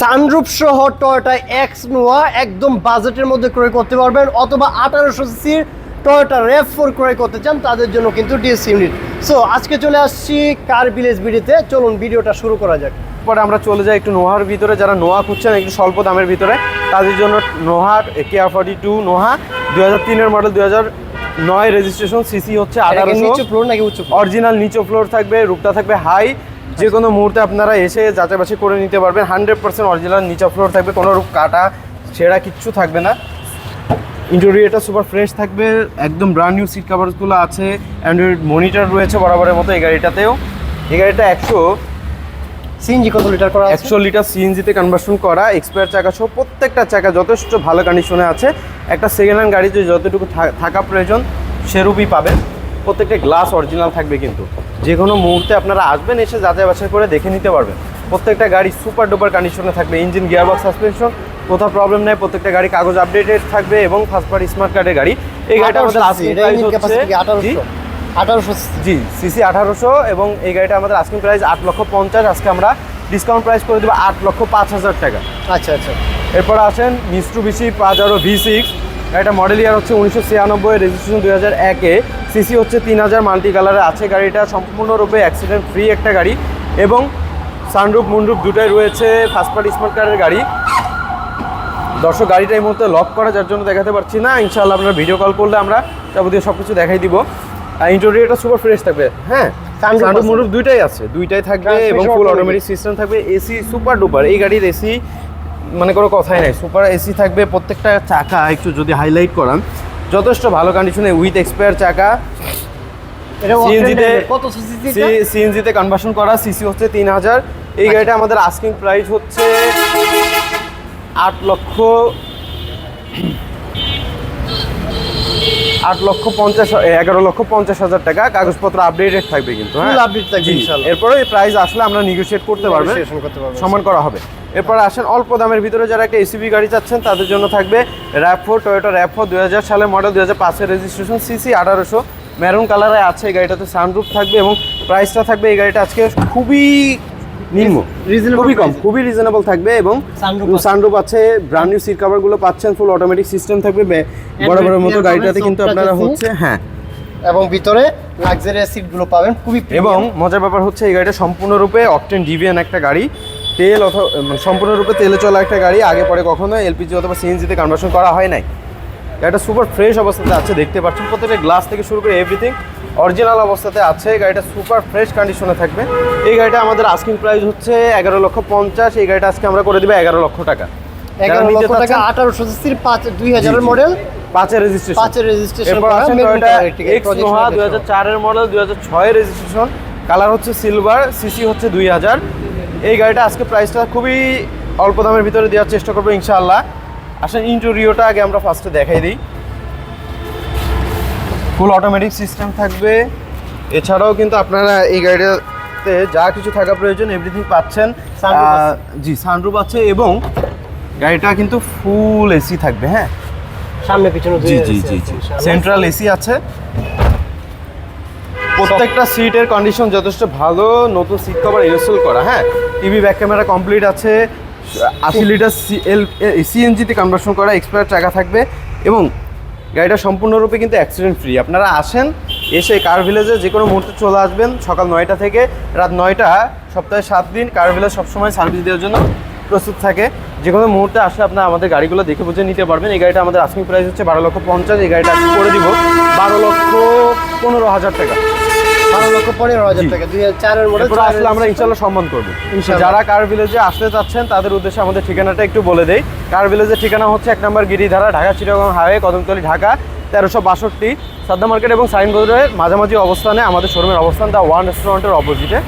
Sunroof সহ Toyota x নোয়া একদম বাজেটের মধ্যে ক্রয় করতে পারবেন অথবা আঠারোশো সিসির টয়োটা র্যাপ ফোর ক্রয় করতে চান তাদের জন্য কিন্তু ডিএস ইউনিট সো আজকে চলে আসছি কার ভিলেজ বিডিতে চলুন ভিডিওটা শুরু করা যাক। পরে আমরা চলে যাই একটু নোহার ভিতরে। যারা নোহা খুঁজছেন একটু স্বল্প দামের ভিতরে তাদের জন্য নোহার আর ফর্টি টু নোহা দু হাজার তিনের মডেল দু হাজার নয় রেজিস্ট্রেশন সিসি হচ্ছে কি আঠারোশো। নিচু ফ্লোর নাকি উচ্চ অরিজিনাল নিচু ফ্লোর থাকবে রূপটা থাকবে হাই যে কোনো মুহূর্তে আপনারা এসে যাচাই বাছাই করে নিতে পারবেন। হান্ড্রেড পার্সেন্ট অরিজিনাল নিচা ফ্লোর থাকবে কোনো রূপ কাটা ছেঁড়া কিচ্ছু থাকবে না। ইন্টেরিয়রটা সুপার ফ্রেশ থাকবে একদম ব্র্যান্ড নিউ সিট কাভারসগুলো আছে অ্যান্ড্রয়েড মনিটর রয়েছে বরাবরের মতো এই গাড়িটাতেও। এই গাড়িটা একশো সিএনজি কত লিটার করা একশো লিটার সিএনজিতে কনভার্সন করা এক্সপায়ার চাকা সহ প্রত্যেকটা চাকা যথেষ্ট ভালো কন্ডিশনে আছে। একটা সেকেন্ড হ্যান্ড গাড়িতে যতটুকু থাকা প্রয়োজন সেরূপই পাবেন। প্রত্যেকটা গ্লাস অরিজিনাল থাকবে কিন্তু। যে কোনো মুহূর্তে আপনারা আসবেন এসে যাচাই বাছাই করে দেখে নিতে পারবেন। প্রত্যেকটা গাড়ি সুপার ডুপার কন্ডিশনে থাকবে। ইঞ্জিন গিয়ারবক্স সাসপেনশন কোথাও প্রবলেম নেই প্রত্যেকটা গাড়ি কাগজ আপডেটেড থাকবে এবং ফার্স্ট পার্টি স্মার্ট কার্ডের গাড়ি। এই গাড়িটা আমাদের? আঠারোশো জি? সিসি। আঠারোশো এবং এই গাড়িটা আমাদের আস্কিং প্রাইস আট লক্ষ পঞ্চাশ। আজকে আমরা ডিসকাউন্ট প্রাইস করে দেবো আট লক্ষ পাঁচ হাজার টাকা। আচ্ছা আচ্ছা। এরপর আসেন Mitsubishi Pajero V six গাড়িটা মডেল ইয়ার হচ্ছে উনিশশো ছিয়ানব্বই রেজিস্ট্রেশন দুই হাজার একে। সিসি হচ্ছে তিন হাজার মাল্টি কালারে আছে গাড়িটা। সম্পূর্ণরূপে অ্যাক্সিডেন্ট ফ্রি একটা গাড়ি। এবং সানরুপ মুন্ডুপ দুটাই রয়েছে ফার্স্ট পার্টি স্মার্ট কারের গাড়ি। দর্শক গাড়িটা এই মুহূর্তে লক করা যার জন্য দেখাতে পারছি না। ইনশাআল্লাহ আপনারা ভিডিও কল করলে আমরা যাবতীয় সব কিছু দেখাই দিব। আর ইন্টেরিয়রটা সুপার ফ্রেশ থাকবে। হ্যাঁ সানরুপ আছে। মুন্ডুপ দুইটাই আছে। দুইটাই থাকবে এবং ফুল অটোমেটিক সিস্টেম থাকবে। এসি সুপার ডুপার এই গাড়ির এসি মানে কোনো কথাই নাই। সুপার এসি থাকবে প্রত্যেকটা চাকা একটু যদি হাইলাইট করান যথেষ্ট ভালো কন্ডিশনে উইথ এক্সপায়ার চাকা। সিএনজিতে কত সিএনজিতে কনভার্সন করা সিসি হচ্ছে তিন হাজার। এই গাড়িটা আমাদের আস্কিং প্রাইস হচ্ছে আট লক্ষ আট লক্ষ পঞ্চাশ এগারো লক্ষ পঞ্চাশ হাজার টাকা। কাগজপত্র আপডেটেড থাকবে কিন্তু হ্যাঁ? থাকবে এরপরে এই প্রাইস আসলে আমরা নেগোশিয়েট করতে পারবেন। সমান করা হবে। এরপর আসেন অল্প দামের ভিতরে যারা একটা এসিবি গাড়ি চাচ্ছেন তাদের জন্য থাকবে RAV four Toyota RAV four দুই হাজার সালের মডেল দুই হাজার পাঁচের রেজিস্ট্রেশন সিসি আঠারোশো। মেরুন কালারে আছে এই গাড়িটাতে সানরুফ থাকবে এবং প্রাইসটা থাকবে এই গাড়িটা আজকে খুবই নিম্ন। খুবই কম খুবই রিজনেবল থাকবে এবং। সানরুফ আছে। ব্র্যান্ড নিউ সিট কাভারগুলো পাচ্ছেন ফুল অটোমেটিক সিস্টেম থাকবে বড় বড় মতো গাড়িটাতে কিন্তু আপনারা হচ্ছে হ্যাঁ। এবং ভিতরে লাক্সারিয়াস সিটগুলো পাবেন খুবই এবং মজার ব্যাপার হচ্ছে এই গাড়িটা সম্পূর্ণরূপে অকটেন ডিভিএন একটা গাড়ি। তেল অথবা মানে সম্পূর্ণরূপে তেলে চলা একটা গাড়ি আগে পরে কখনো এলপিজি অথবা সিএনজিতে কনভার্সন করা হয় নাই। গাড়িটা সুপার ফ্রেশ অবস্থাতে আছে দেখতে পাচ্ছেন প্রত্যেকটা গ্লাস থেকে শুরু করে এভরিথিং অরিজিনাল অবস্থাতে আছে গাড়িটা সুপার ফ্রেশ কন্ডিশনে থাকবে। এই গাড়িটা আমাদের আস্কিং প্রাইস হচ্ছে এগারো লক্ষ পঞ্চাশ এই গাড়িটা আজকে আমরা করে দেবো এগারো লক্ষ টাকা। এগারো লক্ষ টাকা আঠারোশো সিসির পাঁচ দুই হাজারের মডেল পাঁচের রেজিস্ট্রেশন পাঁচের এক্স নোহা দুই হাজার চারের মডেল দুই হাজার ছয়ের রেজিস্ট্রেশন কালার হচ্ছে সিলভার সিসি হচ্ছে দুই হাজার। এই গাড়িটা আজকে প্রাইসটা খুবই অল্প দামের ভিতরে দেওয়ার চেষ্টা করব ইনশাআল্লাহ। আসেন ইন্টেরিয়রটা আগে আমরা ফার্স্টে দেখাই দিই। ফুল অটোমেটিক সিস্টেম থাকবে। এছাড়াও কিন্তু আপনারা এই গাড়িটাতে যা কিছু থাকা প্রয়োজন এভরিথিং পাচ্ছেন। জি সানরুফ আছে এবং গাড়িটা কিন্তু ফুল এসি থাকবে হ্যাঁ? সামনে পিছনে জি জি জি জি। সেন্ট্রাল এসি আছে। প্রত্যেকটা সিটের কন্ডিশন যথেষ্ট ভালো নতুন সিট কভার ইনস্টল করা হ্যাঁ? টিভি ব্যাক ক্যামেরা কমপ্লিট আছে। আশি লিটার সিএল সিএনজিতে কনভার্সন করা এক্সপায়ার চাকা থাকবে এবং গাড়িটা সম্পূর্ণরূপে কিন্তু অ্যাক্সিডেন্ট ফ্রি আপনারা আসেন, এসে কার ভিলেজে যে কোনো মুহূর্তে চলে আসবেন, সকাল নয়টা থেকে রাত নয়টা, সপ্তাহে সাত দিন কার ভিলেজ সবসময় সার্ভিস দেওয়ার জন্য প্রস্তুত থাকে। যে কোনো মুহূর্তে আসলে আপনার আমাদের গাড়িগুলো দেখে বুঝে নিতে পারবেন। এই গাড়িটা আমাদের আস্কিং প্রাইস হচ্ছে বারো লক্ষ পঞ্চাশ, এই গাড়িটা করে দিব বারো লক্ষ পনেরো হাজার টাকা। বারো লক্ষ পনেরো হাজার টাকা দুই হাজার চারের মডেল আসলে আমরা ইনশাল্লাহ সম্মান করব। যারা কার ভিলেজে আসতে চাচ্ছেন তাদের উদ্দেশ্যে আমাদের ঠিকানাটা একটু বলে দেই। কার ভিলেজের ঠিকানা হচ্ছে এক নম্বর গিরিধারা ঢাকা চিটাগং হাইওয়ে কদমতলী ঢাকা তেরোশো বাষট্টি সাদ্দা মার্কেট এবং সাইন মাঝামাঝি অবস্থানে আমাদের শোরুমের অবস্থান দা ওয়ান রেস্টুরেন্টের অপোজিটে